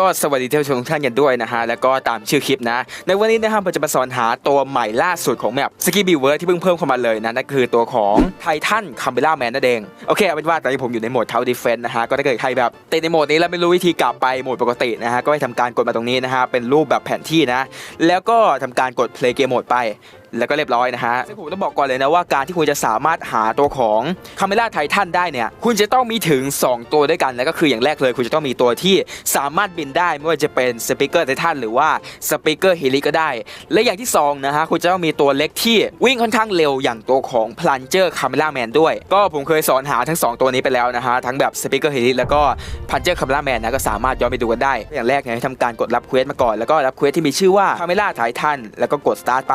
ก็สวัสดีท่านผู้ชมทุกท่านกันด้วยนะฮะ แล้วก็ตามชื่อคลิปนะ ในวันนี้นะครับผมจะมาสอนหาตัวใหม่ล่าสุดของแมปสกีบิวเวอร์ที่เพิ่งเพิ่มเข้ามาเลยนะ นั่นคือตัวของไททันคัมเบล่าแมนนั่นเอง โอเคเอาเป็นว่าตอนนี้ผมอยู่ในโหมดเทาดีเฟนต์นะฮะ ก็ถ้าเกิดใครแบบติดในโหมดนี้แล้วไม่รู้วิธีกลับไปโหมดปกตินะฮะ ก็ให้ทำการกดมาตรงนี้นะฮะ เป็นรูปแบบแผนที่นะ แล้วก็ทำการกด play game mode ไป แล้วก็เรียบร้อยนะฮะซึ่งผมต้องบอกก่อนเลยนะว่าการที่คุณจะสามารถหาตัวของคาเมล่าไททันได้เนี่ยคุณจะต้องมีถึง 2 ตัวด้วยกันแล้วก็คืออย่างแรกเลย คุณจะต้องมีตัวที่สามารถบินได้ไม่ว่าจะเป็นสปีกเกอร์ไททันหรือว่าสปีกเกอร์เฮลิก็ได้ และอย่างที่2นะฮะคุณจะต้องมีตัวเล็กที่วิ่งค่อนข้างเร็วอย่างตัวของพลันเจอร์คาเมล่าแมนด้วย ก็ผมเคยสอนหาทั้ง 2 ตัวนี้ไปแล้วนะฮะทั้งแบบสปีกเกอร์เฮลิแล้วก็พลันเจอร์คาเมล่าแมนนะก็สามารถย้อนไปดูกันได้ อย่างแรกเนี่ยให้ทำการกดรับเควสมาก่อนแล้วก็รับเควสที่มีชื่อว่าคาเมล่าไททันแล้วก็กดสตาร์ทไป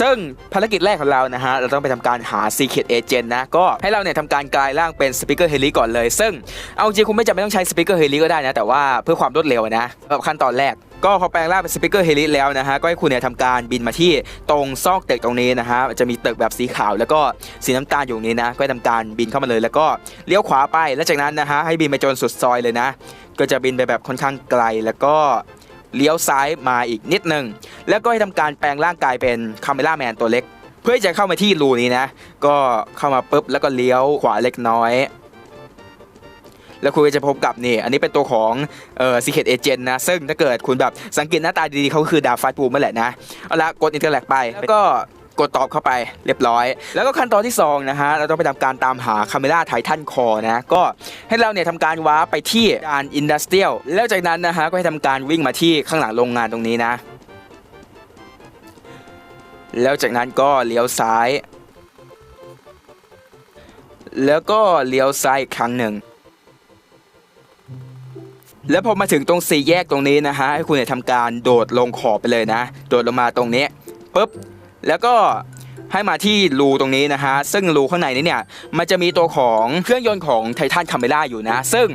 ซึ่งภารกิจแรกของเรานะฮะ เราต้องไปทำการหา Secret Agent นะ ก็ให้เราเนี่ยทำการกลายร่างเป็น Speaker Heli ก่อนเลย ซึ่งเอาจริงคุณไม่จำเป็นต้องใช้ Speaker Heli ก็ได้นะ แต่ว่าเพื่อความรวดเร็วนะแบบขั้นตอนแรกก็พอแปลงร่างเป็น Speaker Heli แล้วนะฮะ ก็ให้คุณเนี่ยทำการบินมาที่ตรงซอกตึกตรงนี้นะฮะ จะมีตึกแบบสีขาวแล้วก็สีน้ำตาลอยู่นี้นะ ก็ให้ทำการบินเข้ามาเลย แล้วก็เลี้ยวขวาไป แล้วจากนั้นนะฮะให้บินไปจนสุดซอยเลยนะ ก็จะบินไปแบบค่อนข้างไกลแล้วก็ เลี้ยวซ้ายมาอีกนิดหนึ่งแล้วก็ให้ทำการแปลงร่างกายเป็นคาเมล่าแมนตัวเล็ก เพื่อที่จะเข้ามาที่รูนี้นะ ก็เข้ามาปุ๊บแล้วก็เลี้ยวขวาเล็กน้อย แล้วคุณก็จะพบกับนี่อันนี้เป็นตัวของเอ่อ Secret Agent นะ ซึ่งถ้าเกิดคุณแบบสังเกตหน้าตาดีๆเขาคือดาบไฟปูนั่นแหละนะเอาละกดอินเตอร์แลกไปแล้วก็กดตอบเข้าไปเรียบร้อย แล้วก็ขั้นตอนที่สองนะฮะเราต้องไปทำการตามหาคาเมล่าไททันคอนะก็ ให้เราเนี่ยทำการว้าไปที่ด่านอินดัสเทรียลแล้วจากนั้นนะฮะก็ให้ทำการวิ่งมาที่ข้างหลังโรงงานตรงนี้นะ แล้วจากนั้นก็เลี้ยวซ้าย แล้วก็เลี้ยวซ้ายอีกครั้งหนึ่งแล้วพอมาถึงตรงสี่แยกตรงนี้นะฮะให้คุณเนี่ยทำการโดดลงขอบไปเลยนะ โดดลงมาตรงนี้ปุ๊บแล้วก็ ให้มาที่รูตรงนี้นะฮะซึ่งรูข้างในนี้เนี่ยมันจะมีตัวของเครื่องยนต์ของไททันคาเมล่าอยู่นะ ซึ่ง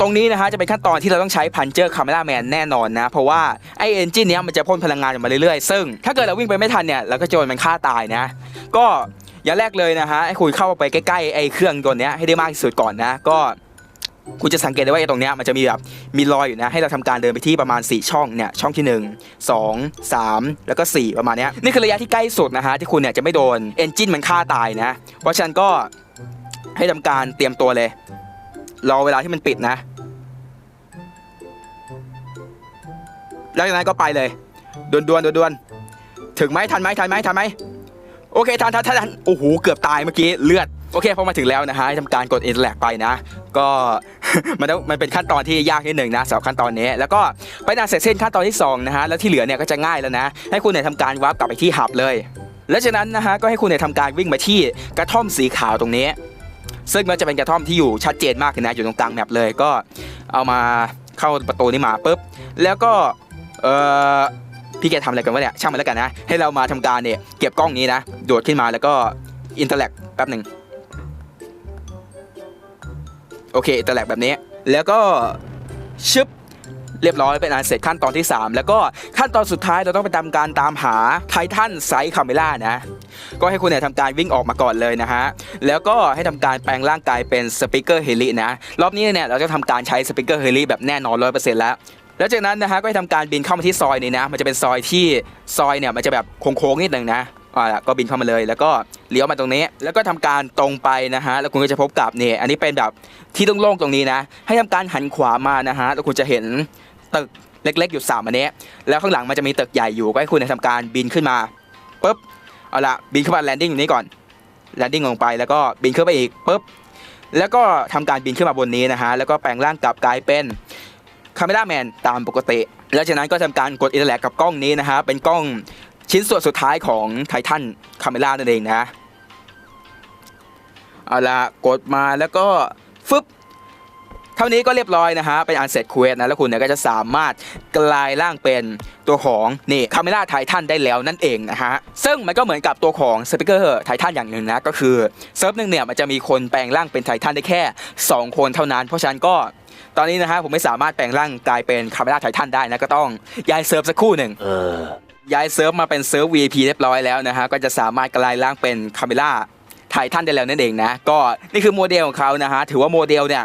ตรงนี้นะฮะจะเป็นขั้นตอนที่เราต้องใช้พันเจอร์คาเมล่าแมนแน่นอนนะ เพราะว่าไอเอนจินเนี้ยมันจะพ่นพลังงานออกมาเรื่อยๆ ซึ่งถ้าเกิดเราวิ่งไปไม่ทันเนี่ยเราก็จะโดนมันฆ่าตายนะ ก็อย่างแรกเลยนะฮะให้คุณเข้าไปใกล้ๆไอเครื่องตัวเนี้ยให้ได้มากที่สุดก่อนนะก็ คุณจะสังเกตได้ว่าไอ้ตรงเนี้ยมันจะมีแบบมีรอยอยู่นะให้เราทำการเดินไปที่ประมาณ 4 ช่องเนี่ยช่องที่ 1 2 3 แล้วก็ 4 ประมาณเนี้ยนี่คือระยะที่ใกล้สุดนะฮะที่คุณเนี่ยจะไม่โดนเอนจินมันฆ่าตายนะเพราะฉะนั้นก็ให้ทำการเตรียมตัวเลยรอเวลาที่มันปิดนะ แล้วจากนั้นก็ไปเลยดวนดวนดวนดวนถึงไหมทันไหมทันไหมทันไหมโอเคทันทันทันโอ้โหเกือบตายเมื่อกี้เลือด โอเคพอมาถึงแล้วนะฮะทำการกดอินเตอร์แลกไปนะ ก็ มันต้องมันเป็นขั้นตอนที่ยากนิดหนึ่งนะสำหรับขั้นตอนนี้ แล้วก็ไปนาเสร็จเส้นขั้นตอนที่สองนะฮะแล้วที่เหลือเนี่ยก็จะง่ายแล้วนะ ให้คุณเนี่ยทำการวาร์ปกลับไปที่หับเลย และจากนั้นนะฮะก็ให้คุณเนี่ยทำการวิ่งมาที่กระท่อมสีขาวตรงนี้ ซึ่งมันจะเป็นกระท่อมที่อยู่ชัดเจนมากเลยนะอยู่ตรงกลางแมปเลยก็เอามาเข้าประตูนี้มาปุ๊บแล้วก็เออพี่แกทำอะไรกันวะเนี่ยช่างมันแล้วกันนะให้เรามาทำการเนี่ยเก็บกล้องนี้นะโดดขึ้นมาแล้วก็อินเตอร์แลกแป๊บหนึ่ง โอเคตะแหลกแบบนี้ แล้วก็ชึบเรียบร้อยเป็นอันเสร็จขั้นตอนที่ 3 แล้วก็ขั้นตอนสุดท้ายเราต้องไปทำการตามหาไททันไซส์คาเมล่านะ ก็ให้คุณเนี่ยทำการวิ่งออกมาก่อนเลยนะฮะ แล้วก็ให้ทำการแปลงร่างกายเป็นสปีกเกอร์เฮลินะ รอบนี้เนี่ยเราจะทำการใช้สปีกเกอร์เฮลิแบบแน่นอนร้อยเปอร์เซ็นต์แล้วแล้วจากนั้นนะฮะก็ให้ทำการบินเข้ามาที่ซอยนี้นะ มันจะเป็นซอยที่ซอยเนี่ยมันจะแบบโค้งๆนิดหนึ่งนะ อ่าก็บินเข้ามาเลย แล้วก็เลี้ยวมาตรงนี้ แล้วก็ทำการตรงไปนะฮะแล้วคุณก็จะพบกับเนี่ยอันนี้เป็นแบบที่โล่งๆตรงนี้นะ ให้ทำการหันขวามานะฮะแล้วคุณจะเห็นตึกเล็กๆอยู่สามอันนี้แล้วข้างหลังมันจะมีตึกใหญ่อยู่ก็ให้คุณเนี่ยทำการบินขึ้นมาปุ๊บเอาละบินขึ้นมาแลนดิ้งอยู่นี้ก่อนแลนดิ้งลงไปแล้วก็บินขึ้นไปอีกปุ๊บแล้วก็ทำการบินขึ้นมาบนนี้นะฮะแล้วก็แปลงร่างกลับกลายเป็น คาเมล่าแมนตามปกติ แล้วจากนั้นก็ทำการกดอินเตอร์แลกกับกล้องนี้นะฮะ เป็นกล้อง ชิ้นส่วนสุดท้ายของไททันคาเมล่านั่นเองนะเอาละกดมาแล้วก็ฟึบเท่านี้ก็เรียบร้อยนะฮะเป็นอันเสร็จเควสนะแล้วคุณเนี่ยก็จะสามารถกลายร่างเป็นตัวของนี่คาเมล่าไททันได้แล้วนั่นเองนะฮะซึ่งมันก็เหมือนกับตัวของสปิเกอร์ไททันอย่างหนึ่งนะก็คือเซิร์ฟหนึ่งเนี่ยมันจะมีคนแปลงร่างเป็นไททันได้แค่ 2 คนเท่านั้น เพราะฉะนั้นก็ตอนนี้นะฮะผมไม่สามารถแปลงร่างกลายเป็นคาเมล่าไททันได้นะก็ต้องย้ายเซิร์ฟสักคู่หนึ่ง ย้ายเซิร์ฟมาเป็นเซิร์ฟ VIP เรียบร้อยแล้วนะฮะก็จะสามารถกลายร่างเป็นคาเมล่าไททันได้แล้วนั่นเองนะก็นี่คือโมเดลของเขานะฮะถือว่าโมเดลเนี่ย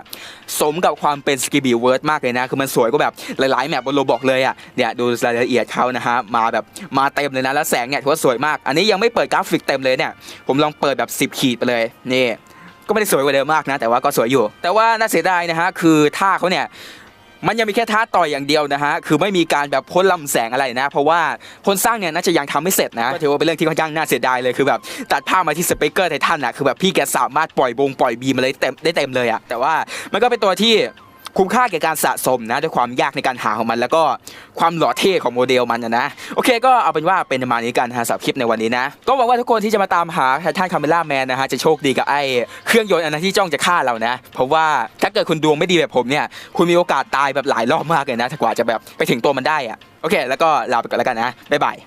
สมกับความเป็นสกีบีเวิร์ดมากเลยนะ คือมันสวยกว่าแบบหลายๆแมปบนโลบอกเลยอะเนี่ยดูรายละเอียดเขานะฮะมาแบบมาเต็มเลยนะแล้วแสงเนี่ยถือว่าสวยมาก อันนี้ยังไม่เปิดกราฟิกเต็มเลยเนี่ยผมลองเปิดแบบ 10 ขีดไปเลยนี่ก็ไม่ได้สวยกว่าเดิมมากนะ แต่ว่าก็สวยอยู่ แต่ว่าน่าเสียดายนะฮะคือท่าเขาเนี่ย มันยังมีแค่ท่าต่อยอย่างเดียวนะฮะคือไม่มีการแบบพ่นลำแสงอะไรนะ เพราะว่าคนสร้างเนี่ยน่าจะยังทำไม่เสร็จนะถือว่าเป็นเรื่องที่ค่อนข้างน่าเสียดายเลยคือแบบตัดภาพมาที่สเปกเกอร์ไททันอะคือแบบพี่แกสามารถปล่อยบงปล่อยบีมอะไรเต็มได้เต็มเลยอะแต่ว่ามันก็เป็นตัวที่ คุ้มค่าแก่การสะสมนะด้วยความยากในการหาของมัน แล้วก็ความหล่อเท่ของโมเดลมันนะนะโอเคก็เอาเป็นว่าเป็นประมาณนี้กันนะฮะสำหรับคลิปในวันนี้นะก็หวังว่าทุกคนที่จะมาตามหาไททันคาเมล่าแมนนะฮะจะโชคดีกับไอ้เครื่องยนต์อันนั้นที่จ้องจะฆ่าเรานะ เพราะว่าถ้าเกิดคุณดวงไม่ดีแบบผมเนี่ยคุณมีโอกาสตายแบบหลายรอบมากเลยนะถ้ากว่าจะแบบไปถึงตัวมันได้อะโอเค แล้วก็ลาไปก่อนแล้วกันนะบ๊ายบาย